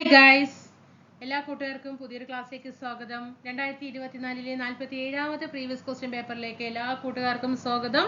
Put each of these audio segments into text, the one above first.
Guys എല്ലാ കൂട്ടുകാർക്കും പുതിയൊരു ക്ലാസ്സിലേക്ക് സ്വാഗതം. രണ്ടായിരത്തി ഇരുപത്തിനാലിലെ നാൽപ്പത്തി ഏഴാമത്തെ പ്രീവിയസ് ക്വസ്റ്റ്യൻ പേപ്പറിലേക്ക് എല്ലാ കൂട്ടുകാർക്കും സ്വാഗതം.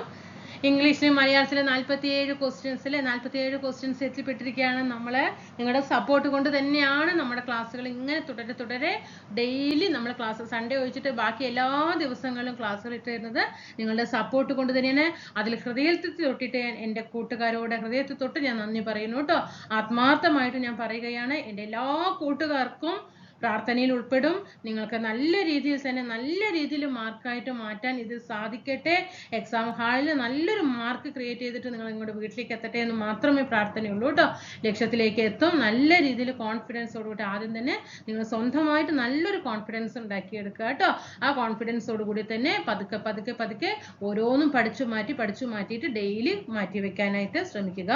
ഇംഗ്ലീഷിലും മലയാളത്തിലെ നാൽപ്പത്തിയേഴ് ക്വസ്റ്റ്യൻസിൽ നാൽപ്പത്തി ഏഴ് ക്വസ്റ്റ്യൻസ് എത്തിപ്പെട്ടിരിക്കുകയാണ് നമ്മൾ നിങ്ങളുടെ സപ്പോർട്ട് കൊണ്ട് തന്നെയാണ് നമ്മുടെ ക്ലാസ്സുകൾ ഇങ്ങനെ തുടരെ തുടരെ ഡെയിലി നമ്മൾ ക്ലാസ് സൺഡേ ഒഴിച്ചിട്ട് ബാക്കി എല്ലാ ദിവസങ്ങളിലും ക്ലാസ്സുകൾ ഇട്ട് തരുന്നത് നിങ്ങളുടെ സപ്പോർട്ട് കൊണ്ട് തന്നെയാണ്. അതിൽ ഹൃദയത്തിൽ തൊട്ടിട്ട് എന്റെ കൂട്ടുകാരോട് ഹൃദയത്തിൽ തൊട്ട് ഞാൻ നന്ദി പറയുന്നു കേട്ടോ. ആത്മാർത്ഥമായിട്ട് ഞാൻ പറയുകയാണ് എന്റെ എല്ലാ കൂട്ടുകാർക്കും പ്രാർത്ഥനയിൽ ഉൾപ്പെടും. നിങ്ങൾക്ക് നല്ല രീതിയിൽ തന്നെ നല്ല രീതിയിൽ മാർക്കായിട്ട് മാറ്റാൻ ഇത് സാധിക്കട്ടെ. എക്സാം ഹാളിൽ നല്ലൊരു മാർക്ക് ക്രിയേറ്റ് ചെയ്തിട്ട് നിങ്ങൾ ഇങ്ങോട്ട് വീട്ടിലേക്ക് എത്തട്ടെ എന്ന് മാത്രമേ പ്രാർത്ഥനയുള്ളൂ കേട്ടോ. ലക്ഷ്യത്തിലേക്ക് എത്തും. നല്ല രീതിയിൽ കോൺഫിഡൻസോടുകൂടി ആദ്യം തന്നെ നിങ്ങൾ സ്വന്തമായിട്ട് നല്ലൊരു കോൺഫിഡൻസ് ഉണ്ടാക്കിയെടുക്കുക കേട്ടോ. ആ കോൺഫിഡൻസോടുകൂടി തന്നെ പതുക്കെ പതുക്കെ പതുക്കെ ഓരോന്നും പഠിച്ചു മാറ്റി പഠിച്ചു മാറ്റിയിട്ട് ഡെയിലി മാറ്റി വെക്കാനായിട്ട് ശ്രമിക്കുക.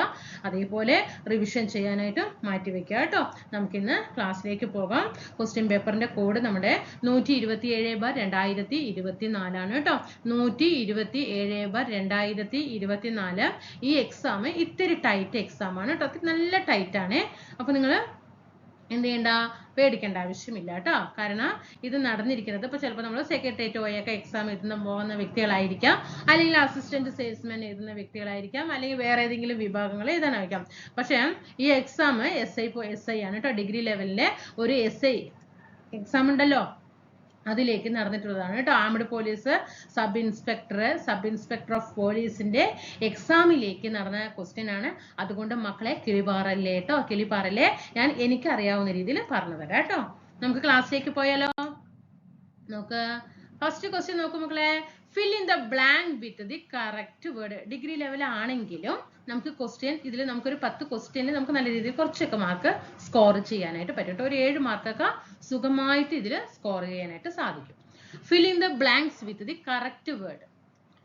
അതേപോലെ റിവിഷൻ ചെയ്യാനായിട്ടും മാറ്റി വെക്കുക കേട്ടോ. നമുക്കിന്ന് ക്ലാസ്സിലേക്ക് പോകാം. ക്വസ്റ്റ്യൻ പേപ്പറിന്റെ കോഡ് നമ്മുടെ നൂറ്റി ഇരുപത്തി ഏഴ് ബാർ രണ്ടായിരത്തി ഇരുപത്തി നാലാണ് കേട്ടോ. നൂറ്റി ഇരുപത്തി ഏഴ് ബാർ രണ്ടായിരത്തി ഇരുപത്തി നാല് ഈ എക്സാം ഇത്തിരി ടൈറ്റ് എക്സാം ആണ് കേട്ടോ. നല്ല ടൈറ്റ് ആണ്. അപ്പൊ നിങ്ങൾ എന്ത് ചെയ്യണ്ട? പേടിക്കേണ്ട ആവശ്യമില്ല കേട്ടോ. കാരണം ഇത് നടന്നിരിക്കുന്നത് ഇപ്പൊ ചിലപ്പോൾ നമ്മൾ സെക്രട്ടേറിയറ്റ് പോയൊക്കെ എക്സാം എഴുതുന്ന പോകുന്ന വ്യക്തികളായിരിക്കാം. അല്ലെങ്കിൽ അസിസ്റ്റന്റ് സെയിൽസ്മാൻ എഴുതുന്ന വ്യക്തികളായിരിക്കാം. അല്ലെങ്കിൽ വേറെ ഏതെങ്കിലും വിഭാഗങ്ങൾ എഴുതാനായിരിക്കാം. പക്ഷേ ഈ exam S I S I ആണ് കേട്ടോ. ഡിഗ്രി ലെവലിലെ ഒരു എസ് ഐ എക്സാം ഉണ്ടല്ലോ. അതിലേക്ക് നടന്നിട്ടുള്ളതാണ് കേട്ടോ. Armed police sub inspector sub inspector of പോലീസിന്റെ എക്സാമിലേക്ക് നടന്ന ക്വസ്റ്റ്യൻ ആണ്. അതുകൊണ്ട് മക്കളെ കിളിപാറല്ലേ കേട്ടോ? കിളിപാറല്ലേ? ഞാൻ എനിക്ക് അറിയാവുന്ന രീതിയിൽ പറഞ്ഞു തരാം കേട്ടോ. നമുക്ക് ക്ലാസ്സിലേക്ക് പോയാലോ? നോക്ക്. ഫസ്റ്റ് ക്വസ്റ്റ്യൻ നോക്കൂ മക്കളെ. Fill in the blank with the correct word degree level ആണെങ്കിലും നമുക്ക് ക്വസ്റ്റ്യൻ ഇതിൽ നമുക്കൊരു പത്ത് ക്വസ്റ്റ്യനിൽ നമുക്ക് നല്ല രീതിയിൽ കുറച്ചൊക്കെ മാർക്ക് സ്കോർ ചെയ്യാനായിട്ട് പറ്റും ഒരു ഏഴ് മാർക്കൊക്കെ സുഖമായിട്ട് ഇതിൽ സ്കോർ ചെയ്യാനായിട്ട് സാധിക്കും. Fill in the blanks with the correct word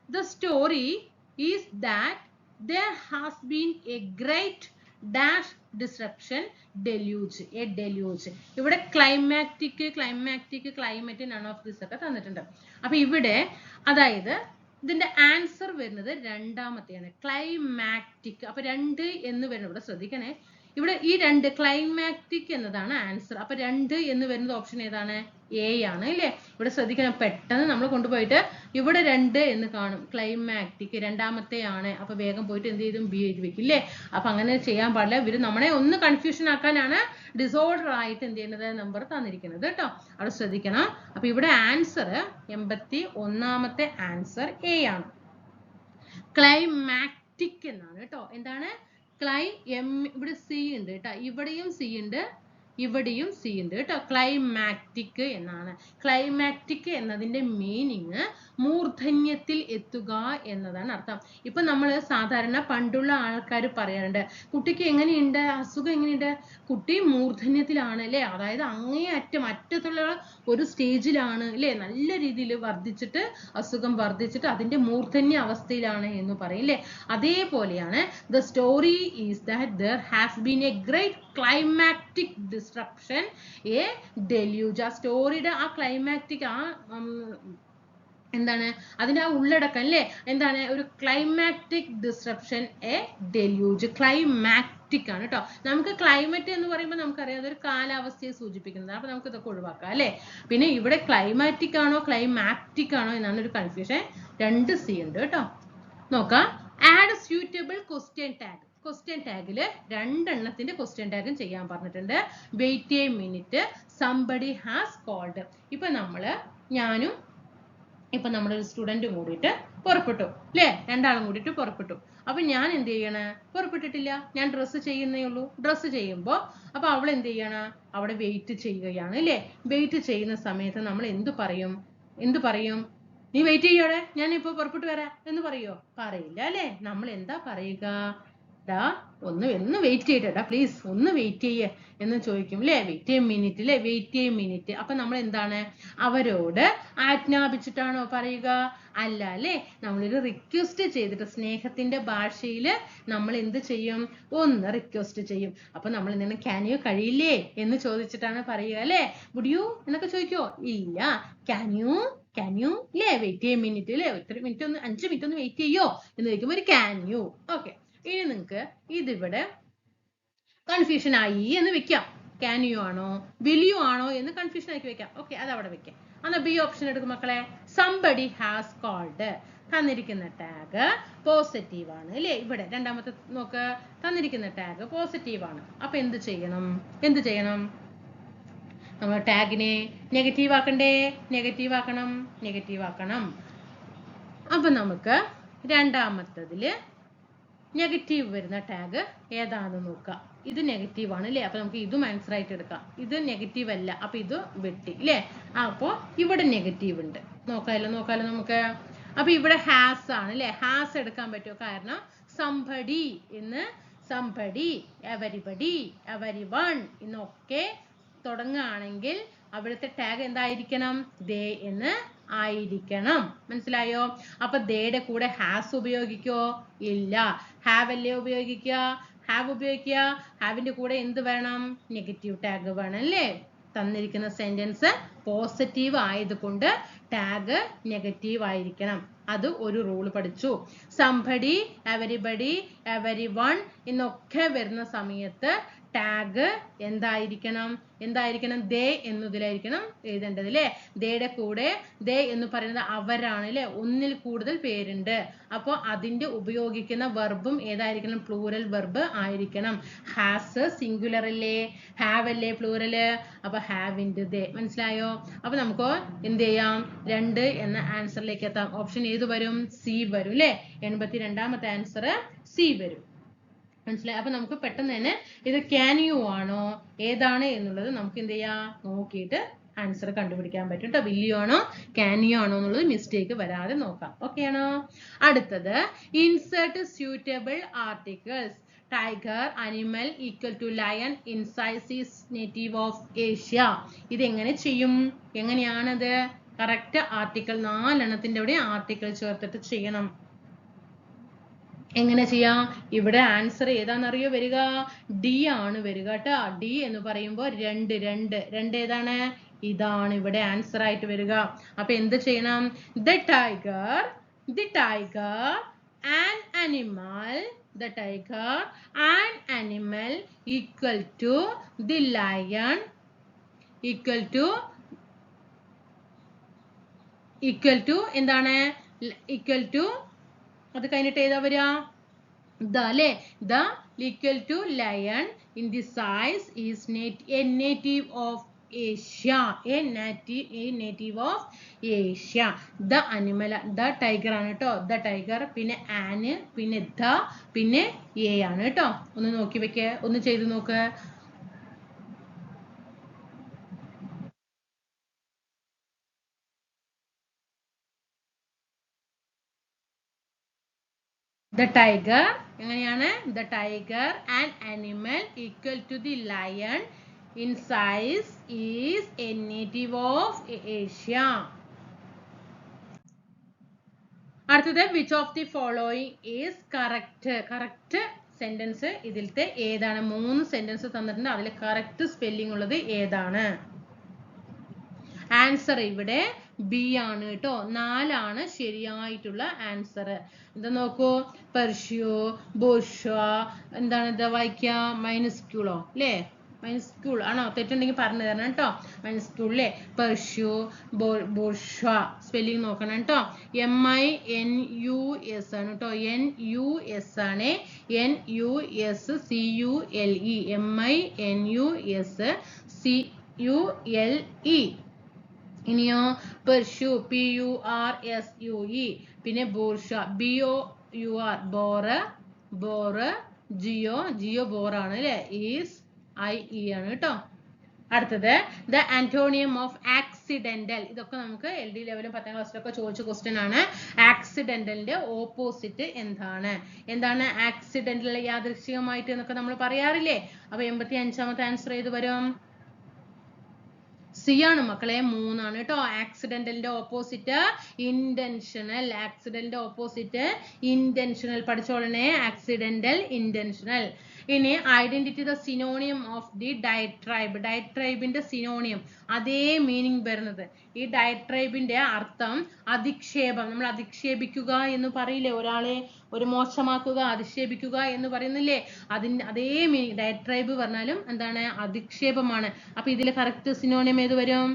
the story is that there has been a great dash disruption deluge a deluge ഇവിടെ climatic climatic climate none of this ഒക്കെ തന്നിട്ടുണ്ട്. അപ്പൊ ഇവിടെ അതായത് ഇതിന്റെ ആൻസർ വരുന്നത് രണ്ടാമത്തെയാണ്. ക്ലൈമാറ്റിക് അപ്പൊ രണ്ട് എന്ന് വരുന്നത് ഇവിടെ ശ്രദ്ധിക്കണേ. ഇവിടെ ഈ രണ്ട് ക്ലൈമാറ്റിക് എന്നതാണ് ആൻസർ അപ്പൊ രണ്ട് എന്ന് വരുന്നത് ഓപ്ഷൻ ഏതാണ്? എ ആണ് അല്ലേ? ഇവിടെ ശ്രദ്ധിക്കണം പെട്ടെന്ന് നമ്മൾ കൊണ്ടുപോയിട്ട് ഇവിടെ രണ്ട് എന്ന് കാണും. ക്ലൈമാറ്റിക് രണ്ടാമത്തെ ആണ്. അപ്പൊ വേഗം പോയിട്ട് എന്ത് ചെയ്തും ബി എഴുതി വെക്കും ല്ലേ അപ്പൊ അങ്ങനെ ചെയ്യാൻ പാടില്ല. ഇവർ നമ്മളെ ഒന്ന് കൺഫ്യൂഷൻ ആക്കാനാണ് ഡിസോർഡർ ആയിട്ട് എന്ത് ചെയ്യുന്നത്? നമ്പർ തന്നിരിക്കുന്നത് കേട്ടോ. അവിടെ ശ്രദ്ധിക്കണം. അപ്പൊ ഇവിടെ ആൻസർ എൺപത്തി ഒന്നാമത്തെ ആൻസർ എ ആണ്. ക്ലൈമാറ്റിക് എന്നാണ് കേട്ടോ. എന്താണ്? ക്ലൈ എം ഇവിടെ സി ഉണ്ട് കേട്ടോ. ഇവിടെയും സി ഉണ്ട്. ഇവിടെയും സി ഉണ്ട് കേട്ടോ. ക്ലൈമാറ്റിക് എന്നാണ്. ക്ലൈമാറ്റിക് എന്നതിന്റെ മീനിങ് മൂർധന്യത്തിൽ എത്തുക എന്നതാണ് അർത്ഥം. ഇപ്പൊ നമ്മൾ സാധാരണ പണ്ടുള്ള ആൾക്കാർ പറയാറുണ്ട് കുട്ടിക്ക് എങ്ങനെയുണ്ട്? അസുഖം എങ്ങനെയുണ്ട്? കുട്ടി മൂർധന്യത്തിലാണ് അല്ലേ? അതായത് അങ്ങേയറ്റം അറ്റത്തുള്ള ഒരു സ്റ്റേജിലാണ് അല്ലേ? നല്ല രീതിയിൽ വർദ്ധിച്ചിട്ട് അസുഖം വർദ്ധിച്ചിട്ട് അതിന്റെ മൂർധന്യ അവസ്ഥയിലാണ് എന്ന് പറയും അല്ലേ? അതേപോലെയാണ് the story is that there has been a great climatic disruption a deluge ആ സ്റ്റോറിയുടെ ആ ക്ലൈമാറ്റിക് ആ എന്താണ്? അതിന്റെ ആ ഉള്ളടക്കം അല്ലേ? എന്താണ്? ഒരു climatic disruption a deluge climatic ആണ് കേട്ടോ നമുക്ക് ക്ലൈമറ്റ് എന്ന് പറയുമ്പോൾ നമുക്കറിയാം അതൊരു കാലാവസ്ഥയെ സൂചിപ്പിക്കുന്നത്. അപ്പോൾ നമുക്ക് ഇതൊക്കെ ഒഴിവാക്കാം അല്ലേ? പിന്നെ ഇവിടെ ക്ലൈമാറ്റിക് ആണോ ക്ലൈമാറ്റിക് ആണോ എന്നാണ് ഒരു കൺഫ്യൂഷൻ രണ്ട് സി ഉണ്ട് കേട്ടോ നോക്കാം. Add suitable question tag question ടാഗിൽ രണ്ടെണ്ണത്തിന്റെ ക്വസ്റ്റ്യൻ ടാഗും ചെയ്യാൻ പറഞ്ഞിട്ടുണ്ട്. Wait a minute somebody has called ഇപ്പൊ നമ്മൾ ഞാനും ഇപ്പൊ നമ്മളൊരു സ്റ്റുഡന്റും കൂടിയിട്ട് പുറപ്പെട്ടു. അല്ലേ രണ്ടാളും കൂടിയിട്ട് പുറപ്പെട്ടു. അപ്പൊ ഞാൻ എന്ത് ചെയ്യണേ? പുറപ്പെട്ടിട്ടില്ല. ഞാൻ ഡ്രസ്സ് ചെയ്യുന്നേ ഉള്ളൂ. ഡ്രസ്സ് ചെയ്യുമ്പോൾ അപ്പൊ അവൾ എന്ത് ചെയ്യണ? അവിടെ വെയിറ്റ് ചെയ്യുകയാണ് അല്ലേ വെയിറ്റ് ചെയ്യുന്ന സമയത്ത് നമ്മൾ എന്ത് പറയും? എന്ത് പറയും? നീ വെയിറ്റ് ചെയ്യോടെ ഞാൻ ഇപ്പൊ പുറപ്പെട്ടു വരാം. എന്ന് പറയോ? പറയില്ല അല്ലേ നമ്മൾ എന്താ പറയുക? ഡാ ഒന്ന് ഒന്ന് വെയിറ്റ് ചെയ്യട്ടെടാ പ്ലീസ് ഒന്ന് വെയിറ്റ് ചെയ്യ എന്ന് ചോദിക്കും അല്ലേ വെയിറ്റ് ചെയ്യും മിനിറ്റ് അല്ലേ വെയിറ്റ് ചെയ്യും മിനിറ്റ് അപ്പൊ നമ്മൾ എന്താണ്? അവരോട് ആജ്ഞാപിച്ചിട്ടാണോ പറയുക? അല്ല അല്ലേ നമ്മളൊരു റിക്വസ്റ്റ് ചെയ്തിട്ട് സ്നേഹത്തിന്റെ ഭാഷയിൽ നമ്മൾ എന്ത് ചെയ്യും? ഒന്ന് റിക്വസ്റ്റ് ചെയ്യും. അപ്പൊ നമ്മൾ എന്താണ്? ക്യാനിയോ കഴിയില്ലേ? എന്ന് ചോദിച്ചിട്ടാണ് പറയുക അല്ലേ മുടിയൂ എന്നൊക്കെ ചോദിക്കോ ഇല്ല. ക്യാൻ യു ക്യാൻ ഇല്ലേ വെയിറ്റ് ചെയ്യും മിനിറ്റ് അല്ലേ ഒത്തിരി മിനിറ്റ് ഒന്ന് അഞ്ച് മിനിറ്റ് ഒന്ന് വെയിറ്റ് ചെയ്യോ? എന്ന് ചോദിക്കുമ്പോൾ ഒരു ക്യാൻ ഓക്കെ ഇനി നിങ്ങൾക്ക് ഇതിവിടെ കൺഫ്യൂഷൻ ആയി എന്ന് വെക്കാം. ക്യാൻ യു ആണോ? വിൽ യു ആണോ എന്ന് കൺഫ്യൂഷൻ ആക്കി വെക്കാം. ഓക്കെ അത് അവിടെ വെക്കാം. അന്നാ ബി ഓപ്ഷൻ എടുക്കും മക്കളെ. സംബഡി ഹാസ് കോൾഡ് തന്നിരിക്കുന്ന ടാഗ് പോസിറ്റീവ് ആണ്. അല്ലേ ഇവിടെ രണ്ടാമത്തെ നോക്ക്. തന്നിരിക്കുന്ന ടാഗ് പോസിറ്റീവ് ആണ്. അപ്പൊ എന്ത് ചെയ്യണം? എന്ത് ചെയ്യണം? നമ്മൾ ടാഗിനെ നെഗറ്റീവ് ആക്കണ്ടേ? നെഗറ്റീവ് ആക്കണം. നെഗറ്റീവ് ആക്കണം. അപ്പൊ നമുക്ക് രണ്ടാമത്തതിൽ നെഗറ്റീവ് വരുന്ന ടാഗ് ഏതാണെന്ന് നോക്കാം ഇത് നെഗറ്റീവ് ആണ് അല്ലേ അപ്പൊ നമുക്ക് ഇതും ആൻസർ ആയിട്ട് എടുക്കാം. ഇത് നെഗറ്റീവ് അല്ല. അപ്പൊ ഇത് വെട്ടി അല്ലേ അപ്പോ ഇവിടെ നെഗറ്റീവ് ഉണ്ട്. നോക്കാമല്ലോ നോക്കാമല്ലോ നമുക്ക്. അപ്പൊ ഇവിടെ ഹാസ് ആണ് അല്ലേ ഹാസ് എടുക്കാൻ പറ്റുമോ? കാരണം സംഭടി എന്ന് സംഭടി എവരിബഡി എവരി വൺ എന്നൊക്കെ തുടങ്ങുകയാണെങ്കിൽ അവിടുത്തെ ടാഗ് എന്തായിരിക്കണം? ദേ എന്ന് ആയിരിക്കണം. മനസ്സിലായോ? അപ്പൊ ദേയുടെ കൂടെ ഹാസ് ഉപയോഗിക്കോ? ഇല്ല. ഹാവ് അല്ലേ ഉപയോഗിക്കുക? ഹാവ് ഉപയോഗിക്കുക. ഹാവിന്റെ കൂടെ എന്ത് വേണം? നെഗറ്റീവ് ടാഗ് വേണം അല്ലേ? തന്നിരിക്കുന്ന സെന്റൻസ് പോസിറ്റീവ് ആയതുകൊണ്ട് ടാഗ് നെഗറ്റീവ് ആയിരിക്കണം. അത് ഒരു റൂൾ പഠിച്ചു. സംഭടി എവരിബഡി എവരി വൺ എന്നൊക്കെ വരുന്ന സമയത്ത് ടാഗ് എന്തായിരിക്കണം? എന്തായിരിക്കണം? ദേ എന്നതിലായിരിക്കണം എഴുതേണ്ടത് അല്ലേ ദേയുടെ കൂടെ ദേ എന്ന് പറയുന്നത് അവരാണ് അല്ലേ ഒന്നിൽ കൂടുതൽ പേരുണ്ട്. അപ്പോൾ അതിന്റെ ഉപയോഗിക്കുന്ന വെർബും ഏതായിരിക്കണം? പ്ലൂറൽ വെർബ് ആയിരിക്കണം. ഹാസ് സിംഗുലർ അല്ലേ ഹാവ് അല്ലേ പ്ലൂറൽ അപ്പൊ ഹാവിന്റെ ദേ മനസ്സിലായോ? അപ്പൊ നമുക്ക് എന്ത് ചെയ്യാം? രണ്ട് എന്ന ആൻസറിലേക്ക് എത്താം. ഓപ്ഷൻ ഏത് വരും? സി വരും അല്ലേ എൺപത്തി രണ്ടാമത്തെ ആൻസർ സി വരും. മനസ്സിലായി? അപ്പൊ നമുക്ക് പെട്ടെന്ന് തന്നെ ഇത് ക്യാൻ യു ആണോ? ഏതാണ് എന്നുള്ളത് നമുക്ക് എന്ത് ചെയ്യാം? നോക്കിയിട്ട് ആൻസർ കണ്ടുപിടിക്കാൻ പറ്റും കേട്ടോ വില്യു ആണോ? ക്യാൻ യു ആണോ എന്നുള്ളത് മിസ്റ്റേക്ക് വരാതെ നോക്കാം. ഓക്കെ ആണോ? അടുത്തത് insert suitable articles tiger animal equal to lion in size is native of Asia ഇത് എങ്ങനെ ചെയ്യും? എങ്ങനെയാണത്? കറക്റ്റ് ആർട്ടിക്കിൾ നാലെണ്ണത്തിന്റെ അവിടെ ആർട്ടിക്കിൾ ചേർത്തിട്ട് ചെയ്യണം. എങ്ങനെ ചെയ്യാം? ഇവിടെ ആൻസർ ഏതാണെന്നറിയോ വരിക? ഡി ആണ് വരിക കേട്ടോ. ഡി എന്ന് പറയുമ്പോൾ രണ്ട് രണ്ട്. രണ്ട് ഏതാണ്? ഇതാണ് ഇവിടെ ആൻസർ ആയിട്ട് വരിക. അപ്പൊ എന്ത് ചെയ്യണം? The tiger the tiger an animal the tiger an animal equal to the lion equal to equal to എന്താണ്? ഈക്വൽ ടു അത് കഴിഞ്ഞിട്ട് ഏതാ വരിക? ദ അല്ലേ? The equal to lion in the size is a native of Asia a native a native of Asia the animal the tiger ആണ് കേട്ടോ the tiger പിന്നെ ആന് പിന്നെ ദ പിന്നെ എ ആണ് കേട്ടോ ഒന്ന് നോക്കി വെക്കേ. ഒന്ന് ചെയ്ത് നോക്ക്. ദ ടൈഗർ എങ്ങനെയാണ്? The tiger and animal equal to the lion in size is a native of Asia അടുത്തത് which of the following is correct correct sentence ഇതിലത്തെ ഏതാണ്? മൂന്ന് സെന്റൻസ് തന്നിട്ടുണ്ട്. അതിൽ കറക്റ്റ് സ്പെല്ലിംഗ് ഉള്ളത് ഏതാണ്? ആൻസർ ഇവിടെ ബി ആണ് കേട്ടോ. നാലാണ് ശരിയായിട്ടുള്ള ആൻസർ എന്താ നോക്കൂ. പെർഷ്യോ ബോഷ എന്താണ് ഇത് വായിക്കുക മൈനസ്ക്യൂളോ അല്ലേ മൈനസ്ക്യൂൾ. ആണോ? തെറ്റുണ്ടെങ്കിൽ പറഞ്ഞു തരണം കേട്ടോ. മൈനസ്ക്യൂൾ അല്ലേ പെർഷ്യോ ബോഷ സ്പെല്ലിംഗ് നോക്കണം കേട്ടോ. M I N U S ആണ് കേട്ടോ. എൻ യു എസ് ആണ്. N U S C U L E M I N U S C U L E ഇനിയോ? Pursue P U R S U E. പിന്നെ ബോർഷ B O U R ബോറ ബോറ ജിയോ ജിയോ ബോറാണ് അല്ലേ? ഈസ് ഐ ഇ ആണ് കേട്ടോ. അടുത്തത് ദ ആന്റോണിയം ഓഫ് ആക്സിഡന്റൽ. ഇതൊക്കെ നമുക്ക് എൽ ഡി ലെവലും പത്താം ക്ലാസ്സിലൊക്കെ ചോദിച്ച ക്വസ്റ്റ്യൻ ആണ്. ആക്സിഡന്റലിന്റെ ഓപ്പോസിറ്റ് എന്താണ്? എന്താണ് ആക്സിഡന്റൽ യാദൃശ്ചികമായിട്ട് എന്നൊക്കെ നമ്മൾ പറയാറില്ലേ? അപ്പൊ എൺപത്തി അഞ്ചാമത്തെ ആൻസർ ഏത് വരും? സി ആണ് മക്കളെ മൂന്നാണ് കേട്ടോ. ആക്സിഡന്റലിന്റെ ഓപ്പോസിറ്റ് ഇന്റൻഷണൽ ആക്സിഡന്റിന്റെ ഓപ്പോസിറ്റ് ഇന്റൻഷണൽ പഠിച്ചോളണേ. ആക്സിഡന്റൽ ഇന്റൻഷണൽ ഇനി identity the synonym of the diatribe ഡയട്രൈബിന്റെ സിനോണിയം അതേ മീനിങ് വരുന്നത്. ഈ ഡയട്രൈബിന്റെ അർത്ഥം അധിക്ഷേപം. നമ്മൾ അധിക്ഷേപിക്കുക എന്ന് പറയില്ലേ? ഒരാളെ ഒരു മോശമാക്കുക അധിക്ഷേപിക്കുക എന്ന് പറയുന്നില്ലേ? അതിന് അതേ മീനിങ് ഡയട്രൈബ് പറഞ്ഞാലും എന്താണ്? അധിക്ഷേപമാണ്. അപ്പൊ ഇതിലെ കറക്റ്റ് സിനോണിയം ഏത് വരും?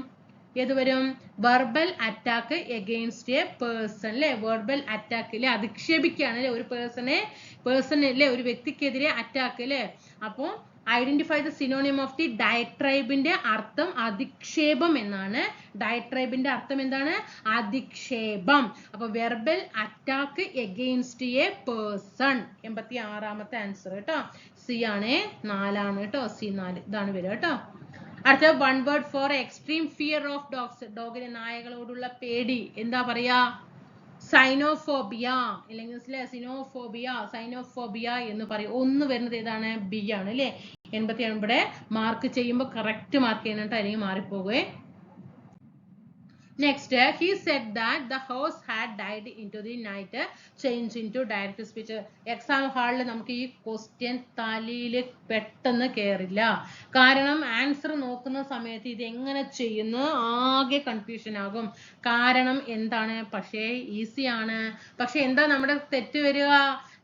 ഏത് വരും verbal attack against a person അല്ലെ വെർബൽ അറ്റാക്ക് അല്ലെ അധിക്ഷേപിക്കുകയാണ് അല്ലെ ഒരു പേഴ്സണെ പേഴ്സൺ അല്ലെ ഒരു വ്യക്തിക്കെതിരെ അറ്റാക്ക് അല്ലെ അപ്പോൾ identify the synonym of the ഡയട്രൈബിന്റെ അർത്ഥം അധിക്ഷേപം എന്നാണ്. ഡയട്രൈബിന്റെ അർത്ഥം എന്താണ്? അധിക്ഷേപം. അപ്പൊ verbal attack against a person എൺപത്തി ആറാമത്തെ ആൻസർ കേട്ടോ സി ആണ്. നാലാണ് കേട്ടോ സി നാല്. ഇതാണ് വരിക കേട്ടോ അടുത്ത one word for extreme fear of dogs ഡോഗിന് നായകളോടുള്ള പേടി. എന്താ പറയാ? സൈനോഫോബിയ അല്ലെങ്കിൽ സിനോഫോബിയ സൈനോഫോബിയ എന്ന് പറയും. ഒന്ന് വരുന്നത് ഏതാണ്? ബി ആണ് അല്ലേ? എൺപത്തി ഒൻപത് മാർക്ക് ചെയ്യുമ്പോൾ കറക്റ്റ് മാർക്ക് ചെയ്യണം അല്ലെങ്കിൽ മാറിപ്പോകുവേ. Next, he he said that the horse had died into the night change in into direct speech. Exam ഹാളിൽ നമുക്ക് ഈ ക്വസ്റ്റ്യൻ തലയിൽ പെട്ടെന്ന് കയറില്ല കാരണം ആൻസർ നോക്കുന്ന സമയത്ത് ഇത് എങ്ങനെ ചെയ്യുന്നു? ആകെ കൺഫ്യൂഷൻ ആകും. കാരണം എന്താണ്? പക്ഷേ ഈസിയാണ് പക്ഷെ എന്താ നമ്മുടെ തെറ്റ് വരിക?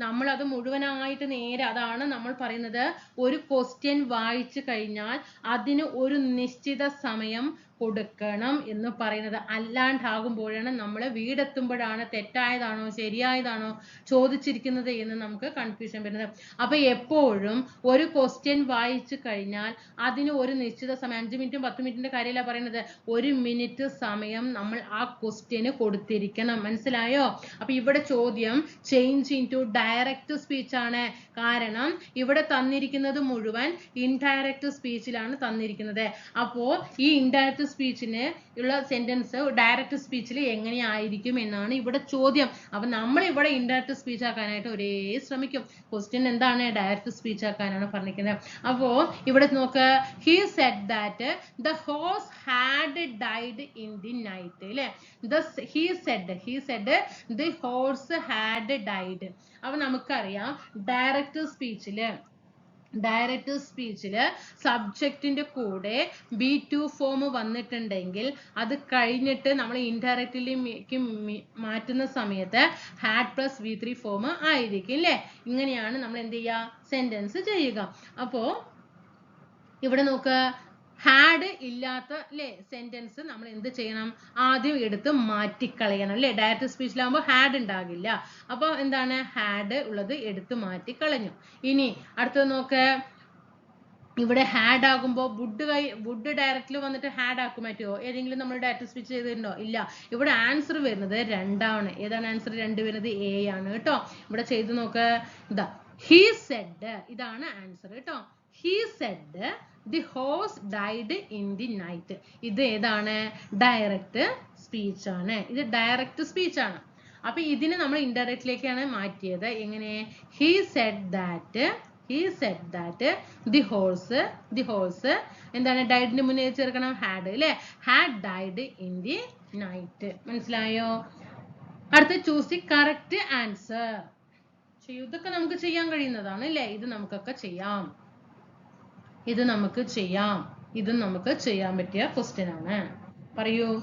നമ്മൾ അത് മുഴുവനായിട്ട് നേരെ അതാണ് നമ്മൾ പറയുന്നത്. ഒരു ക്വസ്റ്റ്യൻ വായിച്ചു കഴിഞ്ഞാൽ അതിന് ഒരു നിശ്ചിത സമയം കൊടുക്കണം എന്ന് പറയുന്നത്. അല്ലാണ്ടാകുമ്പോഴാണ് നമ്മൾ വീടെത്തുമ്പോഴാണ് തെറ്റായതാണോ ശരിയായതാണോ ചോദിച്ചിരിക്കുന്നത് എന്ന് നമുക്ക് കൺഫ്യൂഷൻ വരുന്നത്. അപ്പൊ എപ്പോഴും ഒരു ക്വസ്റ്റ്യൻ വായിച്ചു കഴിഞ്ഞാൽ അതിന് ഒരു നിശ്ചിത സമയം അഞ്ച് മിനിറ്റും പത്ത് മിനിറ്റിന്റെ കാര്യമല്ല പറയുന്നത്. ഒരു മിനിറ്റ് സമയം നമ്മൾ ആ ക്വസ്റ്റ്യന് കൊടുത്തിരിക്കണം. മനസ്സിലായോ? അപ്പൊ ഇവിടെ ചോദ്യം change in to direct speech ആണ്. കാരണം ഇവിടെ തന്നിരിക്കുന്നത് മുഴുവൻ ഇൻഡയറക്റ്റ് സ്പീച്ചിലാണ് തന്നിരിക്കുന്നത്. അപ്പോ ഈ ഇൻഡയറക്റ്റ് സ്പീച്ചിന് ഉള്ള സെന്റൻസ് ഡയറക്റ്റ് സ്പീച്ചിൽ എങ്ങനെയായിരിക്കും എന്നാണ് ഇവിടെ ചോദ്യം. അപ്പൊ നമ്മൾ ഇവിടെ ഇൻഡയറക്റ്റ് സ്പീച്ച് ആക്കാനായിട്ട് ഒരേ ശ്രമിക്കും. ക്വസ്റ്റ്യൻ എന്താണ്? ഡയറക്റ്റ് സ്പീച്ച് ആക്കാനാണ് പറഞ്ഞിരിക്കുന്നത്. അപ്പോ ഇവിടെ നോക്ക്. He said that the horse had died in the night അല്ലെ he said he said the horse had died അപ്പൊ നമുക്കറിയാം ഡയറക്റ്റ് സ്പീച്ചിൽ ഡയറക്റ്റ് സ്പീച്ചിൽ സബ്ജക്റ്റിന്റെ കൂടെ ബി ടു ഫോം വന്നിട്ടുണ്ടെങ്കിൽ അത് കഴിഞ്ഞിട്ട് നമ്മൾ ഇൻഡയറക്റ്റിലേക്ക് മാറ്റുന്ന സമയത്ത് had plus V three form ആയിരിക്കും അല്ലേ ഇങ്ങനെയാണ് നമ്മൾ എന്ത് ചെയ്യുക? സെന്റൻസ് ചെയ്യുക. അപ്പോൾ ഇവിടെ നോക്ക്. ഹാഡ് ഇല്ലാത്ത അല്ലേ സെന്റൻസ് നമ്മൾ എന്ത് ചെയ്യണം? ആദ്യം എടുത്ത് മാറ്റിക്കളയണം അല്ലേ ഡയറക്റ്റ് സ്പീച്ചിലാകുമ്പോൾ ഹാഡ് ഉണ്ടാകില്ല അപ്പൊ എന്താണ്? ഹാഡ് ഉള്ളത് എടുത്ത് മാറ്റിക്കളഞ്ഞു. ഇനി അടുത്തത് നോക്ക്. ഇവിടെ ഹാഡ് ആകുമ്പോൾ വുഡ് കൈ വുഡ് ഡയറക്റ്റിൽ വന്നിട്ട് ഹാഡ് ആക്കും പറ്റുമോ ഏതെങ്കിലും നമ്മൾ ഡയറക്റ്റ് സ്പീച്ച് ചെയ്തിട്ടുണ്ടോ? ഇല്ല. ഇവിടെ ആൻസർ വരുന്നത് രണ്ടാണ്. ഏതാണ് ആൻസർ രണ്ട് വരുന്നത് എ ആണ് കേട്ടോ. ഇവിടെ ചെയ്ത് നോക്ക്. ഇതാ ഹീ സെഡ് ഇതാണ് ആൻസർ കേട്ടോ. He said the horse died in the night ഇത് ഏതാണ്? ഡയറക്റ്റ് സ്പീച്ച് ആണ്. ഇത് ഡയറക്റ്റ് സ്പീച്ച് ആണ്. അപ്പൊ ഇതിനെ നമ്മൾ ഇൻഡയറക്റ്റിലേക്കാണ് മാറ്റിയത്. എങ്ങനെ? He said that he said that the horse the horse എന്താണ്? ഡൈഡിന് മുന്നേ ചേർക്കണം. ഹാഡ് അല്ലെ had died in the night മനസ്സിലായോ? അടുത്ത ചൂസ് ദി കറക്റ്റ് ആൻസർ ഇതൊക്കെ നമുക്ക് ചെയ്യാൻ കഴിയുന്നതാണ് അല്ലേ ഇത് നമുക്കൊക്കെ ചെയ്യാം. ഇത് നമുക്ക് ചെയ്യാം. ഇത് നമുക്ക് ചെയ്യാൻ പറ്റിയ ക്വസ്റ്റ്യൻ ആണ്. പറയൂ.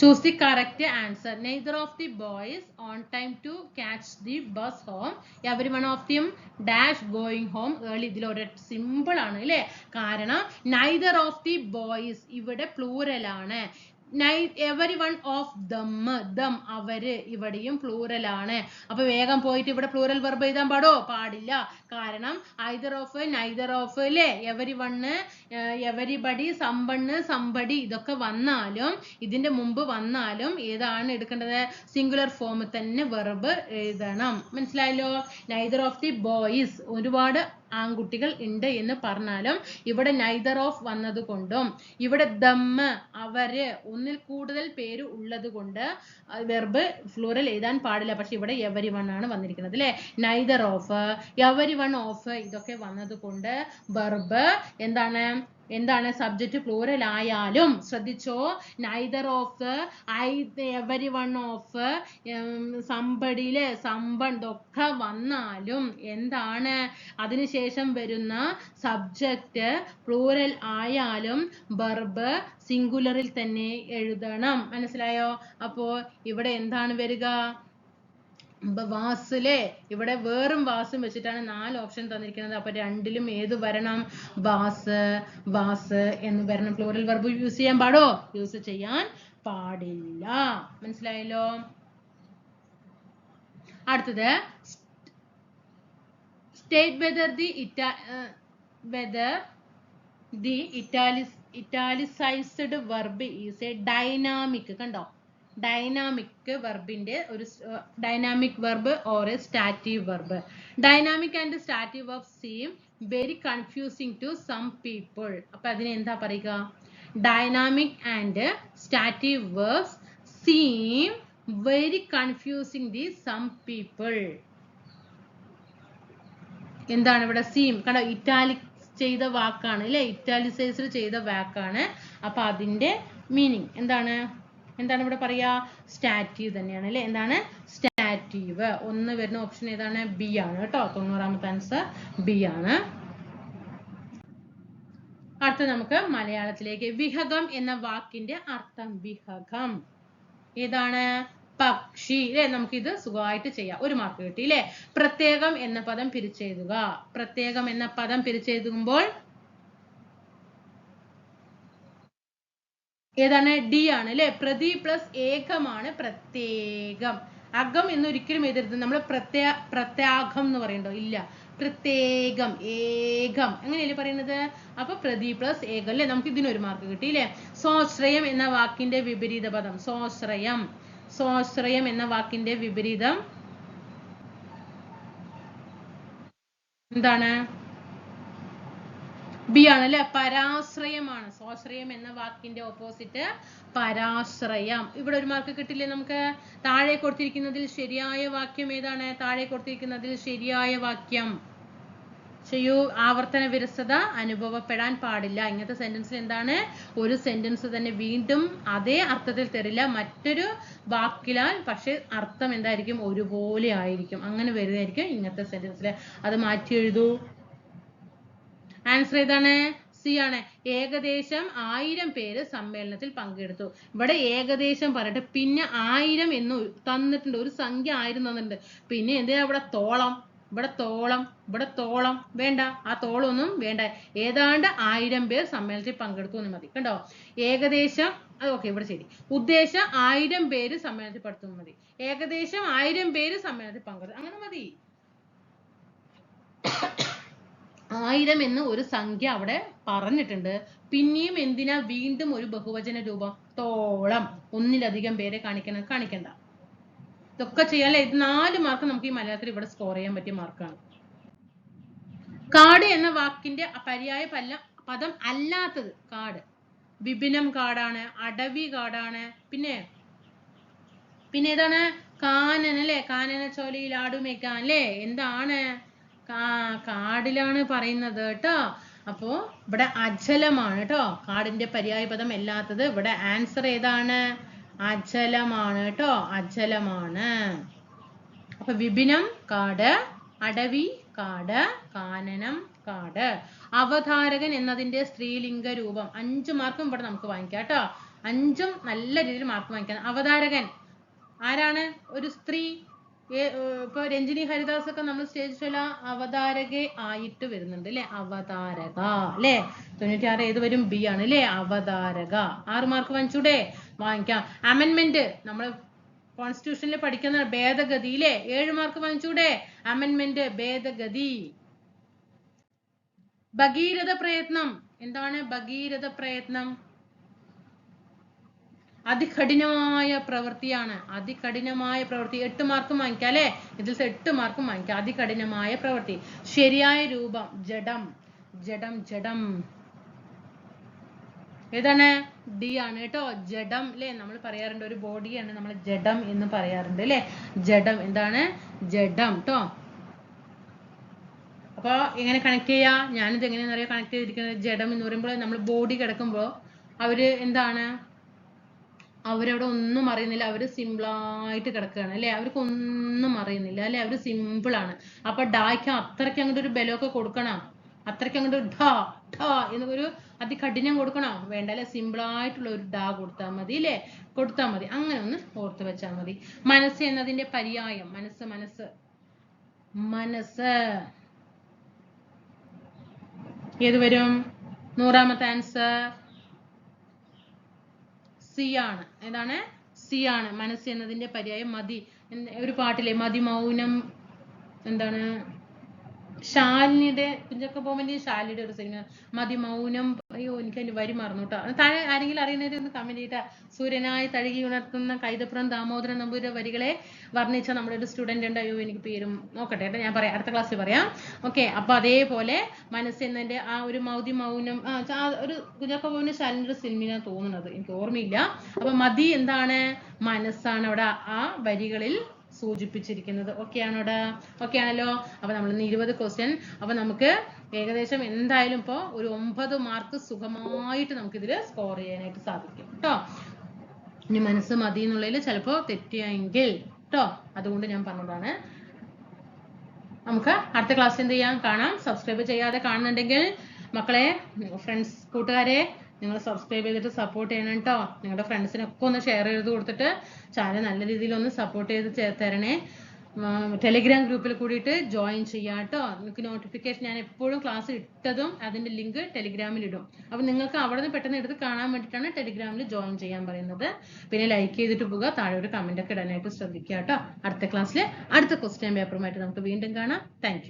Choose the correct answer neither of the boys on time to catch the bus home every one of them dash going home early ഇതിൽ ഒരു സിമ്പിൾ ആണ് അല്ലേ? കാരണം നൈദർ ഓഫ് ദി ബോയ്സ് ഇവിടെ പ്ലൂറൽ ആണ് every one of them them അവർ ഇവിടെയും ആണ്. അപ്പൊ വേഗം പോയിട്ട് ഇവിടെ പ്ലൂറൽ വെർബ് എഴുതാൻ പാടോ? പാടില്ല. കാരണം ഐദർ ഓഫ് നൈദർ ഓഫ് അല്ലേ എവരി എവരിബഡി സമ്പണ്ണ് സമ്പടി ഇതൊക്കെ വന്നാലും ഇതിന്റെ മുമ്പ് വന്നാലും ഏതാണ് എടുക്കേണ്ടത്? സിംഗുലർ ഫോം തന്നെ വെർബ് എഴുതണം. മനസ്സിലായല്ലോ? നൈദർ ഓഫ് ദി ബോയ്സ് ഒരുപാട് ആൺകുട്ടികൾ ഉണ്ട് എന്ന് പറഞ്ഞാലും ഇവിടെ നൈദർ ഓഫ് വന്നതുകൊണ്ടും ഇവിടെ ദമ്മ് അവർ ഒന്നിൽ കൂടുതൽ പേര് ഉള്ളത് കൊണ്ട് വെർബ് ഫ്ലൂറൽ എഴുതാൻ പാടില്ല. പക്ഷെ ഇവിടെ എവരി വൺ ആണ് വന്നിരിക്കുന്നത് അല്ലെ? Neither of every one of ഇതൊക്കെ വന്നതുകൊണ്ട് വെർബ് എന്താണ്? എന്താണ് സബ്ജക്റ്റ് പ്ലൂറൽ ആയാലും ശ്രദ്ധിച്ചോ? Neither of I every one of സമ്പടിയിൽ someone ഇതൊക്കെ വന്നാലും എന്താണ്? അതിനുശേഷം വരുന്ന സബ്ജക്റ്റ് പ്ലൂറൽ ആയാലും ബർബ് സിംഗുലറിൽ തന്നെ എഴുതണം. മനസ്സിലായോ? അപ്പോ ഇവിടെ എന്താണ് വരിക? വാസിലെ ഇവിടെ വേറും വാസും വെച്ചിട്ടാണ് നാല് ഓപ്ഷൻ തന്നിരിക്കുന്നത്. അപ്പൊ രണ്ടിലും ഏത് വരണം? വാസ് വാസ് എന്ന് വരണം. പ്ലൂറൽ വെർബ് യൂസ് ചെയ്യാൻ പാടോ? യൂസ് ചെയ്യാൻ പാടില്ല. മനസ്സിലായല്ലോ? അടുത്തത് സ്റ്റേറ്റ് വെദർ ദി ഇറ്റാ whether the ഇറ്റാലിസ് italicized verb is a dynamic കണ്ടോ? ഡൈനാമിക് വെർബിന്റെ ഒരു dynamic verb or a stative verb dynamic and stative verb seem very confusing to some people അപ്പൊ അതിന് എന്താ പറയുക? Dynamic and stative verbs seem very confusing the some people എന്താണ് ഇവിടെ seam കണ്ടോ? ഇറ്റാലിക് ചെയ്ത വാക്കാണ് അല്ലെ ഇറ്റാലിസൈസ്ഡ് ചെയ്ത വാക്കാണ്. അപ്പൊ അതിന്റെ മീനിങ് എന്താണ്? എന്താണ് ഇവിടെ പറയാ? സ്റ്റാറ്റീവ് തന്നെയാണ് അല്ലെ? എന്താണ്? സ്റ്റാറ്റീവ് ഒന്ന് വരുന്ന ഓപ്ഷൻ ഏതാണ്? ബി ആണ് കേട്ടോ. തൊണ്ണൂറാമത്തെ ആൻസർ ബി ആണ്. അടുത്ത നമുക്ക് മലയാളത്തിലേക്ക്. വിഹകം എന്ന വാക്കിന്റെ അർത്ഥം വിഹകം. ഏതാണ്? പക്ഷി. അല്ലെ? നമുക്കിത് സുഖമായിട്ട് ചെയ്യാം. ഒരു മാർക്ക് കിട്ടി അല്ലെ? പ്രത്യേകം എന്ന പദം പിരിച്ചെഴുതുക. പ്രത്യേകം എന്ന പദം പിരിച്ചെഴുതുമ്പോൾ ഏതാണ്? ഡി ആണ് അല്ലെ പ്രതി പ്ലസ് ഏകമാണ് പ്രത്യേകം. അകം എന്ന് ഒരിക്കലും എഴുതരുത്. നമ്മൾ പ്രത്യ പ്രത്യാഗം എന്ന് പറയണ്ടോ? ഇല്ല. പ്രത്യേകം ഏകം. അങ്ങനെയല്ലേ പറയുന്നത് അപ്പൊ പ്രതി പ്ലസ് ഏകം അല്ലെ നമുക്ക് ഇതിനൊരു മാർക്ക് കിട്ടി അല്ലെ സ്വാശ്രയം എന്ന വാക്കിന്റെ വിപരീത പദം. സ്വാശ്രയം. സ്വാശ്രയം എന്ന വാക്കിന്റെ വിപരീതം എന്താണ്? ബി ആണ് അല്ലെ പരാശ്രയമാണ്. സ്വാശ്രയം എന്ന വാക്കിന്റെ ഓപ്പോസിറ്റ് പരാശ്രയം. ഇവിടെ ഒരു മാർക്ക് കിട്ടില്ലേ നമുക്ക്? താഴെ കൊടുത്തിരിക്കുന്നതിൽ ശരിയായ വാക്യം ഏതാണ്? താഴെ കൊടുത്തിരിക്കുന്നതിൽ ശരിയായ വാക്യം. ചെയ്യൂ. ആവർത്തന വിരസത അനുഭവപ്പെടാൻ പാടില്ല. ഇങ്ങനത്തെ സെന്റൻസിൽ എന്താണ്? ഒരു സെന്റൻസ് തന്നെ വീണ്ടും അതേ അർത്ഥത്തിൽ തരില്ല. മറ്റൊരു വാക്കിലാൽ പക്ഷെ അർത്ഥം എന്തായിരിക്കും? ഒരുപോലെ ആയിരിക്കും. അങ്ങനെ വരുന്നതായിരിക്കും ഇങ്ങനത്തെ സെന്റൻസിൽ അത് മാറ്റി എഴുതൂ. ആൻസർ ഏതാണ്? സി ആണ്. ഏകദേശം ആയിരം പേര് സമ്മേളനത്തിൽ പങ്കെടുത്തു. ഇവിടെ ഏകദേശം പറഞ്ഞിട്ട് പിന്നെ ആയിരം എന്ന് തന്നിട്ടുണ്ട്. ഒരു സംഖ്യ ആയിരം തന്നിട്ടുണ്ട്. പിന്നെ എന്തിനാ ഇവിടെ തോളം? ഇവിടെ തോളം ഇവിടെ തോളം. വേണ്ട. ആ തോളൊന്നും വേണ്ട. ഏതാണ്ട് ആയിരം പേർ സമ്മേളനത്തിൽ പങ്കെടുത്തു എന്ന് മതി. കണ്ടോ? ഏകദേശം അത് ഓക്കെ ഇവിടെ ശരി. ഉദ്ദേശം ആയിരം പേര് സമ്മേളനത്തിൽ പങ്കെടുത്തു മതി. ഏകദേശം ആയിരം പേര് സമ്മേളനത്തിൽ പങ്കെടുത്തു. അങ്ങനെ മതി. ആയിരം എന്ന് ഒരു സംഖ്യ അവിടെ പറഞ്ഞിട്ടുണ്ട്. പിന്നെയും എന്തിനാ വീണ്ടും ഒരു ബഹുവചന രൂപം? തോളം. ഒന്നിലധികം പേരെ കാണിക്കണം കാണിക്കണ്ട. ഇതൊക്കെ ചെയ്യാൻ ഇത് നാല് മാർക്ക് നമുക്ക് ഈ മലയാളത്തിൽ ഇവിടെ സ്കോർ ചെയ്യാൻ പറ്റിയ മാർക്കാണ് കാട് എന്ന വാക്കിന്റെ പര്യായ പല്ല പദം അല്ലാത്തത് കാട്. വിപിനം കാടാണ് അടവി കാടാണ് പിന്നെ പിന്നെ ഏതാണ്? കാനന അല്ലെ കാനന ചോലയിൽ ആടുമേക്കാൻ അല്ലേ എന്താണ്? കാടിലാണ് പറയുന്നത് കേട്ടോ. അപ്പോ ഇവിടെ അജലമാണ് കേട്ടോ. കാടിന്റെ പര്യായ പദം അല്ലാത്തത് ഇവിടെ ആൻസർ ഏതാണ്? അജലമാണ് കേട്ടോ. അജലമാണ് അപ്പൊ വിപിനം കാട് അടവി കാട് കാനനം കാട്. അവതാരകൻ എന്നതിന്റെ സ്ത്രീലിംഗ രൂപം. അഞ്ചു മാർക്കും ഇവിടെ നമുക്ക് വാങ്ങിക്കാം കേട്ടോ. അഞ്ചും നല്ല രീതിയിൽ മാർക്ക് വാങ്ങിക്കാം. അവതാരകൻ ആരാണ്? ഒരു സ്ത്രീ. ഏ- ഏർ ഇപ്പൊ രഞ്ജിനി ഹരിദാസ് ഒക്കെ നമ്മൾ സ്റ്റേജ് ഷോല അവതാരക ആയിട്ട് വരുന്നുണ്ട് അല്ലെ അവതാരക അല്ലെ തൊണ്ണൂറ്റിയാറ് ഏത് വരും? ബി ആണ് അല്ലെ അവതാരക. ആറ് മാർക്ക് വാങ്ങിച്ചൂടെ? വാങ്ങിക്കാം. അമെന്മെന്റ് നമ്മൾ കോൺസ്റ്റിറ്റ്യൂഷനിൽ പഠിക്കുന്ന ഭേദഗതി അല്ലെ ഏഴ് മാർക്ക് വാങ്ങിച്ചൂടെ? അമെന്മെന്റ് ഭേദഗതി. ഭഗീരഥ പ്രയത്നം. എന്താണ് ഭഗീരഥ പ്രയത്നം? അതികഠിനമായ പ്രവൃത്തിയാണ്. അതികഠിനമായ പ്രവൃത്തി. എട്ട് മാർക്കും വാങ്ങിക്കാം അല്ലെ? ഇതിൽ എട്ട് മാർക്കും വാങ്ങിക്കാം. അതികഠിനമായ പ്രവൃത്തി. ശരിയായ രൂപം ജഡം. ജഡം ജഡം. ഏതാണ്? ഡി ആണ് കേട്ടോ. ജഡം അല്ലെ നമ്മൾ പറയാറുണ്ട് ഒരു ബോഡിയാണ് നമ്മൾ ജഡം എന്ന് പറയാറുണ്ട് അല്ലെ ജഡം എന്താണ്? ജഡം കേട്ടോ അപ്പോൾ എങ്ങനെ കണക്ട് ചെയ്യാ? ഞാനിത് എങ്ങനെയാണെന്ന് അറിയാം കണക്ട് ചെയ്തിരിക്കുന്നത് ജഡം എന്ന് പറയുമ്പോൾ നമ്മൾ ബോഡി കിടക്കുമ്പോൾ അവർ എന്താണ്? അവരവിടെ ഒന്നും അറിയുന്നില്ല. അവർ സിമ്പിളായിട്ട് കിടക്കുകയാണ്. അല്ലെ? അവർക്ക് ഒന്നും അറിയുന്നില്ല. അല്ലെ? അവർ സിമ്പിൾ ആണ്. അപ്പൊ ഡായ്ക്ക് അത്രയ്ക്ക് അങ്ങോട്ട് ഒരു ബലമൊക്കെ കൊടുക്കണം. അത്രയ്ക്ക് അങ്ങോട്ട് ഡാ ഡാ എന്നൊരു അതികഠിനം കൊടുക്കണോ. വേണ്ട അല്ലെ? സിമ്പിൾ ആയിട്ടുള്ള ഒരു ഡാ കൊടുത്താൽ മതി അല്ലേ? കൊടുത്താൽ മതി. അങ്ങനെ ഒന്ന് ഓർത്ത് വെച്ചാൽ മതി. മനസ്സ് എന്നതിന്റെ പര്യായം. മനസ്സ് മനസ്സ്. മനസ്സ്. ഏത് വരും? നൂറാമത്തെ ആൻസർ സി ആണ്. ഏതാണ് സി ആണ്. മനസ്സ് എന്നതിന്റെ പര്യായം മതി. ഒരു പാട്ടിലെ മതി മൗനം എന്താണ്? ശാലിനിയുടെ കുഞ്ചക്ക ബോമന്റെ ശാലിനിയുടെ ഒരു സിനിമ മതി മൗനം അയ്യോ എനിക്ക് അതിന്റെ വരി മറന്നു കേട്ടോ താഴെ ആരെങ്കിലും അറിയുന്നവര് ഒന്ന് കമന്റ് ചെയ്താ സൂര്യനായി തഴുകി ഉണർത്തുന്ന കൈതപ്പുറം ദാമോദരൻ നമ്പൂതിരി വരികളെ വർണിച്ച നമ്മുടെ ഒരു സ്റ്റുഡന്റ് ഉണ്ട്. അയ്യോ എനിക്ക് പേരും നോക്കട്ടെ കേട്ടോ. ഞാൻ പറയാം. അടുത്ത ക്ലാസ്സിൽ പറയാം. ഓക്കെ അപ്പൊ അതേപോലെ മനസ്സ് എന്നതിന്റെ ആ ഒരു മൗതി മൗനം ഒരു കുഞ്ചക്ക ബോമന്റെ ശാലിന്റെ സിനിമയാണ് തോന്നുന്നത്. എനിക്ക് ഓർമ്മയില്ല. അപ്പൊ മതി എന്താണ്? മനസ്സാണ് അവിടെ ആ വരികളിൽ സൂചിപ്പിച്ചിരിക്കുന്നത്. ഓക്കെ ആണോടാ? ഓക്കെ ആണല്ലോ? അപ്പൊ നമ്മൾ ഇന്ന് ഇരുപത് ക്വസ്റ്റ്യൻ അപ്പൊ നമുക്ക് ഏകദേശം എന്തായാലും ഇപ്പോ ഒരു ഒമ്പത് മാർക്ക് സുഖമായിട്ട് നമുക്ക് ഇതിൽ സ്കോർ ചെയ്യാനായിട്ട് സാധിക്കും കേട്ടോ ഇനി മനസ്സ് മതി എന്നുള്ളതിൽ ചിലപ്പോ തെറ്റിയെങ്കിൽ കേട്ടോ അതുകൊണ്ട് ഞാൻ പറഞ്ഞതാണ്. നമുക്ക് അടുത്ത ക്ലാസ് എന്ത് ചെയ്യാം? കാണാം. സബ്സ്ക്രൈബ് ചെയ്യാതെ കാണുന്നുണ്ടെങ്കിൽ മക്കളെ ഫ്രണ്ട്സ് കൂട്ടുകാരെ നിങ്ങൾ സബ്സ്ക്രൈബ് ചെയ്തിട്ട് സപ്പോർട്ട് ചെയ്യണം കേട്ടോ നിങ്ങളുടെ ഫ്രണ്ട്സിനൊക്കെ ഒന്ന് ഷെയർ ചെയ്ത് കൊടുത്തിട്ട് ചാനൽ നല്ല രീതിയിൽ ഒന്ന് സപ്പോർട്ട് ചെയ്ത് തരണേ. ടെലിഗ്രാം ഗ്രൂപ്പിൽ കൂടിയിട്ട് ജോയിൻ ചെയ്യാം കേട്ടോ നിങ്ങൾക്ക് നോട്ടിഫിക്കേഷൻ ഞാൻ എപ്പോഴും ക്ലാസ് ഇട്ടതും അതിന്റെ ലിങ്ക് ടെലിഗ്രാമിൽ ഇടും. അപ്പൊ നിങ്ങൾക്ക് അവിടെ നിന്ന് പെട്ടെന്ന് എടുത്ത് കാണാൻ വേണ്ടിയിട്ടാണ് ടെലിഗ്രാമിൽ ജോയിൻ ചെയ്യാൻ പറയുന്നത്. പിന്നെ ലൈക്ക് ചെയ്തിട്ട് പോകുക താഴെ ഒരു കമന്റ് ഒക്കെ ഇടാനായിട്ട് ശ്രദ്ധിക്കുക കേട്ടോ അടുത്ത ക്ലാസ്സിൽ അടുത്ത ക്വസ്റ്റ്യൻ പേപ്പറുമായിട്ട് നമുക്ക് വീണ്ടും കാണാം. താങ്ക്